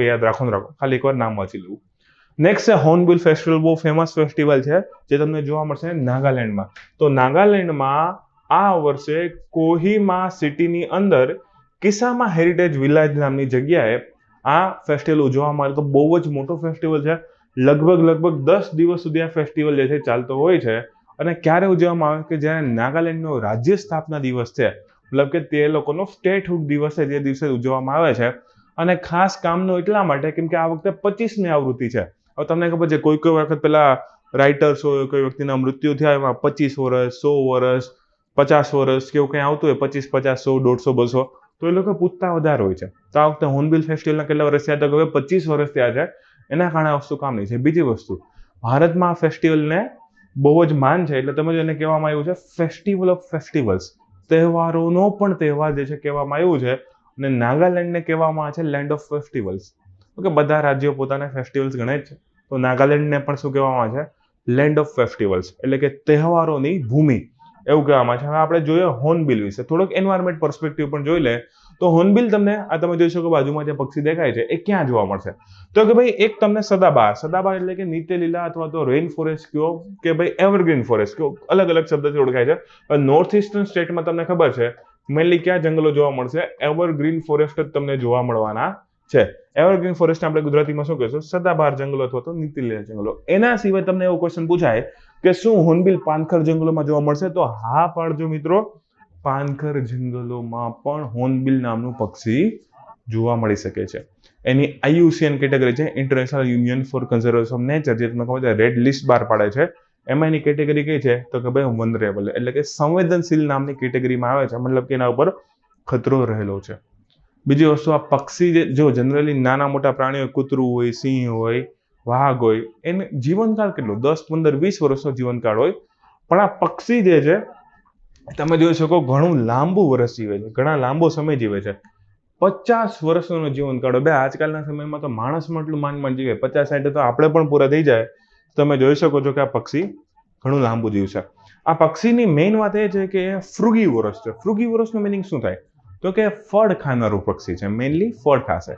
તો યાદ રાખો ને રાખો. ખાલી એકવાર નામ વાંચી લેવું નેક્સ્ટ છે હોર્નબિલ ફેસ્ટિવલ બહુ ફેમસ ફેસ્ટિવલ છે, જે તમને જોવા મળશે નાગાલેન્ડમાં. તો નાગાલેન્ડમાં આ વર્ષે કોહિમા સિટીની અંદર કિસામા હેરિટેજ વિલાજ નામની જગ્યાએ આ ફેસ્ટિવલ ઉજવવામાં આવે તો બહુ જ મોટો ફેસ્ટિવલ છે. લગભગ લગભગ દસ દિવસ સુધી આ ફેસ્ટિવલ જે છે ચાલતો હોય છે. અને ક્યારે ઉજવવામાં આવે? કે જ્યારે નાગાલેન્ડનો રાજ્ય સ્થાપના દિવસ છે. મતલબ કે તે લોકોનો સ્ટેટહુડ દિવસ છે તે દિવસે ઉજવવામાં આવે છે. અને ખાસ કામનો એટલા માટે, કેમ કે આ વખતે પચીસમી આવૃત્તિ છે. હવે તમને ખબર છે, કોઈ કોઈ વખત પેલા રાઇટર્સ હોય, કોઈ વ્યક્તિના મૃત્યુ થયા, એમાં પચીસ વર્ષ, સો વર્ષ, પચાસ વર્ષ, કે એવું કંઈ આવતું હોય, પચીસ, પચાસ, સો, દોઢસો, બસો, તો એ લોકો પૂછતા વધારે હોય છે. તો આ વખતે હોર્નબિલ ફેસ્ટિવલના કેટલા વર્ષ થયા તો હવે પચીસ વર્ષ થયા છે, એના કારણે વસ્તુ કામની છે બીજી વસ્તુ, ભારતમાં આ ફેસ્ટિવલને બહુ જ માન છે, એટલે તમે એને કહેવામાં આવ્યું છે ફેસ્ટિવલ ઓફ ફેસ્ટિવલ્સ તહેવારોનો પણ તહેવાર જે છે કહેવામાં આવ્યું છે અને નાગાલેન્ડને કહેવામાં આવે છે લેન્ડ ઓફ ફેસ્ટિવલ્સ ઓકે બધા રાજ્યો પોતાના ફેસ્ટિવલ્સ ગણે છે. તો નાગાલેન્ડને પણ શું કહેવામાં આવે છે? લેન્ડ ઓફ ફેસ્ટિવલ્સ એટલે કે તહેવારોની ભૂમિ. એવું કહેવામાં છે. હવે આપણે જોઈએ હોર્નબિલ વિશે. થોડોક એન્વાયરમેન્ટ પર્સપેક્ટિવ પણ જોઈ લે તો હોર્નબિલ તમને, આ તમે જોઈ શકો બાજુમાં જે પક્ષી દેખાય છે, એ ક્યાં જોવા મળશે? તો કે ભાઈ એક તમને સદાબહાર. સદાબહાર એટલે કે નીચે લીલા અથવા તો રેઇન ફોરેસ્ટ કયો કે ભાઈ એવરગ્રીન ફોરેસ્ટ કયો? અલગ અલગ શબ્દથી ઓળખાય છે. નોર્થ ઇસ્ટર્ન સ્ટેટમાં તમને ખબર છે મેનલી ક્યાં જંગલો જોવા મળશે? એવરગ્રીન ફોરેસ્ટ જ તમને જોવા મળવાના છે. એવરગ્રીન ફોરેસ્ટ આપણે ગુજરાતીમાં શું કહીશું? સદાબહાર જંગલો અથવા તો નીતિ જંગલો. એના સિવાય તમને એવો ક્વેશ્ચન પૂછાય કે શું હોર્નબિલ પાનખર જંગલોમાં જોવા મળશે? તો હા, પાડજો મિત્રો. પાનખર જંગલોમાં પણ હોર્નબિલ નામનું પક્ષી જોવા મળી શકે છે. એની આઈયુસીએન કેટેગરી છે. International union for conservation of nature જે તમને ખબર છે રેડ લિસ્ટ બહાર પાડે છે. એમાં એની કેટેગરી કઈ છે? તો કે ભાઈ વનરેબલ એટલે કે સંવેદનશીલ નામની કેટેગરીમાં આવે છે. મતલબ કે એના ઉપર ખતરો રહેલો છે. બીજી વસ્તુ, આ પક્ષી જે જનરલી નાના મોટા પ્રાણીઓ, કૂતરું હોય, સિંહ હોય, વાઘ હોય, એને જીવનકાળ કેટલો? દસ, પંદર, વીસ વર્ષનો જીવનકાળ હોય. પણ આ પક્ષી જે છે, તમે જોઈ શકો ઘણું લાંબુ વર્ષ જીવે છે. ઘણા લાંબો સમય જીવે છે. પચાસ વર્ષનો જીવનકાળ બે, આજકાલના સમયમાં તો માણસમાં એટલું માનમાં જીવે. પચાસ સાઠ તો આપણે પણ પૂરા થઈ જાય. તમે જોઈ શકો છો કે આ પક્ષી ઘણું લાંબુ જીવશે આ પક્ષીની મેઇન વાત એ છે કે એ ફ્રુગી વરસ છે. ફ્રુગી વરસનું મિનિંગ શું થાય? તો કે ફળ ખાનારું પક્ષી છે. મેઇનલી ફળ ખાશે.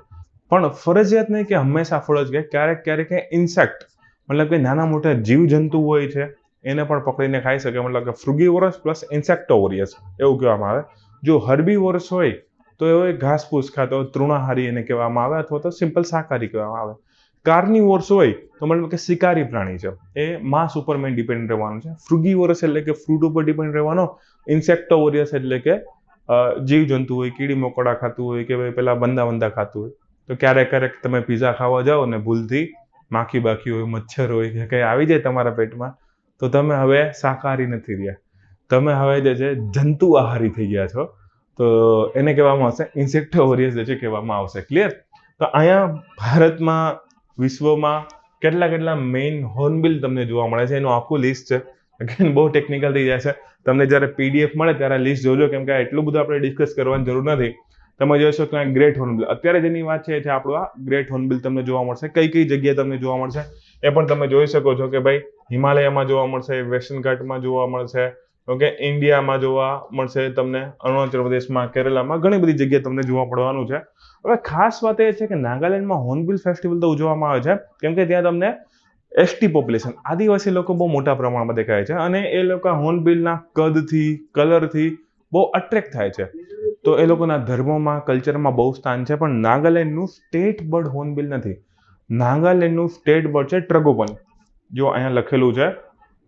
પણ ફરજિયાત નહીં કે હંમેશા ફળ જ કે, ક્યારેક ક્યારેક ઇન્સેક્ટ મતલબ કે નાના મોટા જીવજંતુ હોય છે, એને પણ પકડીને ખાઈ શકે. મતલબ કે ફ્રુગી વરસ પ્લસ ઇન્સેક્ટોવરિયસ એવું કહેવામાં આવે. જો હર્બી વરસ હોય, તો એ ઘાસફૂસ ખાતો, તૃણાહારી એને કહેવામાં આવે અથવા તો સિમ્પલ શાકાહારી કહેવામાં આવે. કાર્નિવોર્સ હોય તો મતલબ કે શિકારી પ્રાણી છે. એ માંસ ઉપર મેં ડિપેન્ડ રહેવાનું છે. ફ્રુગી વરસ એટલે કે ફ્રૂટ ઉપર ડિપેન્ડ રહેવાનો. ઇન્સેક્ટોવરિયસ એટલે કે જીવજંતુ હોય, કીડી મકોડા ખાતું હોય કે ભાઈ પેલા બંદા બંદા ખાતું હોય. તો ક્યારેક ક્યારેક તમે પીઝા ખાવા જાઓ ને ભૂલથી માખી બાખી હોય, મચ્છર હોય કે કંઈ આવી જાય તમારા પેટમાં, તો તમે હવે શાકાહારી નથી રહ્યા. તમે હવે જે છે જંતુ આહારી થઈ ગયા છો. તો એને કહેવામાં આવશે ઇન્સેક્ટોવરિયસ જે છે કહેવામાં આવશે. ક્લિયર તો અહીંયા ભારતમાં વિશ્વમાં કેટલા કેટલા મેઇન હોર્નબિલ તમને જોવા મળે છે, એનું આખું લિસ્ટ છે. અગેન બહુ ટેકનિકલ થઈ જાય છે. તમને જ્યારે પીડીએફ મળે ત્યારે લિસ્ટ જોજો, કેમ કે એટલું બધું આપણે ડિસ્કસ કરવાની જરૂર નથી. તમે જોશો કે ગ્રેટ હોર્નબિલ અત્યારે જેની વાત છે આપણું આ ગ્રેટ હોર્નબિલ તમને જોવા મળશે. કઈ કઈ જગ્યાએ તમને જોવા મળશે એ પણ તમે જોઈ શકો છો કે ભાઈ હિમાલયમાં જોવા મળશે, વેસ્ટર્ન ઘાટમાં જોવા મળશે, ઓકે, ઇન્ડિયામાં જોવા મળશે તમને, અરુણાચલ પ્રદેશમાં, કેરલામાં ઘણી બધી જગ્યાએ તમને જોવા પડવાનું છે. હવે ખાસ વાત એ છે કે નાગાલેન્ડમાં હોર્નબિલ ફેસ્ટિવલ તો ઉજવવામાં આવે છે. કેમ કે ત્યાં તમને એસટી પોપ્યુલેશન, આદિવાસી લોકો બહુ મોટા પ્રમાણમાં દેખાય છે અને એ લોકો હોર્નબિલના કદથી, કલરથી બહુ અટ્રેક્ટ થાય છે. તો એ લોકોના ધર્મમાં કલ્ચરમાં બહુ સ્થાન છે, પણ નાગાલેન્ડનું સ્ટેટ બર્ડ હોર્નબિલ નથી. નાગાલેન્ડનું સ્ટેટ બર્ડ છે ટ્રગોપન જો અહીંયા લખેલું છે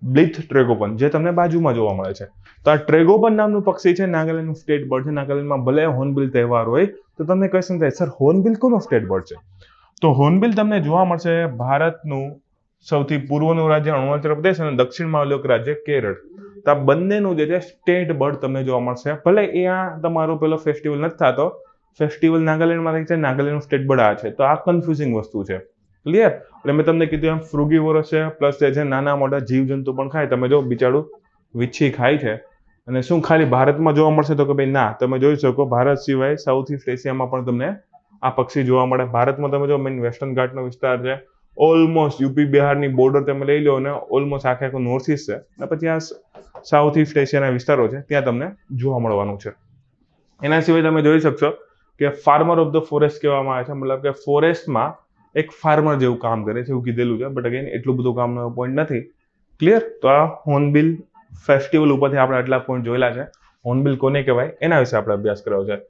બ્લિથ ટ્રેગોપન, જે તમને બાજુમાં જોવા મળે છે. તો આ ટ્રેગોપન નામનું પક્ષી છે, નાગાલેન્ડનું સ્ટેટ બર્ડ છે. નાગાલેન્ડમાં ભલે હોર્નબિલ તહેવાર હોય, તો તમને ક્વેશ્ચન થાય? સર, હોર્નબિલ કોનો સ્ટેટ બર્ડ છે? તો હોર્નબિલ તમને જોવા મળશે ભારતનું સૌથી પૂર્વનું રાજ્ય અરુણાચલ પ્રદેશ અને દક્ષિણમાં આવેલું રાજ્ય કેરળ. તો આ બંનેનું જે છે, સ્ટેટ બર્ડ તમને જોવા મળશે. ભલે એ આ તમારો પેલો ફેસ્ટિવલ નથી થતો, ફેસ્ટિવલ નાગાલેન્ડમાં થાય છે, નાગાલેન્ડનું સ્ટેટ બર્ડ આ છે. તો આ કન્ફ્યુઝિંગ વસ્તુ છે. ક્લિયર એટલે મેં તમને કીધું એમ ફ્રુગીવોરસ છે પ્લસ જે છે નાના મોટા જીવજંતુ પણ ખાય, તમે જો બિચારું વિચ્છી ખાય છે. અને શું ખાલી ભારતમાં જોવા મળશે તો કે ભાઈ ના, તમે જોઈ શકો, ભારત સિવાય સાઉથ ઇસ્ટ એશિયામાં પણ તમને આ પક્ષી જોવા મળે. ભારતમાં તમે જો મેઇન વેસ્ટર્ન ઘાટનો વિસ્તાર છે ઓલમોસ્ટ યુપી બિહારની બોર્ડર તમે લઈ લો અને ઓલમોસ્ટ આખે આખું નોર્થ ઇસ્ટ છે. અને પછી આ સાઉથ ઇસ્ટ એશિયાના વિસ્તારો છે, ત્યાં તમને જોવા મળવાનું છે. એના સિવાય તમે જોઈ શકશો કે ફાર્મર ઓફ ધ ફોરેસ્ટ કહેવામાં આવે છે. મતલબ કે ફોરેસ્ટમાં એક ફાર્મર જેવું કામ કરે છે, એવું કીધેલું છે. બટ અગેન એટલું બધું કામનો પોઈન્ટ નથી. ક્લિયર તો આ હોર્નબિલ ફેસ્ટિવલ ઉપરથી આપણે આટલા પોઈન્ટ જોયેલા છે. હોર્નબિલ કોને કહેવાય? એના વિશે આપણે અભ્યાસ કર્યો છે.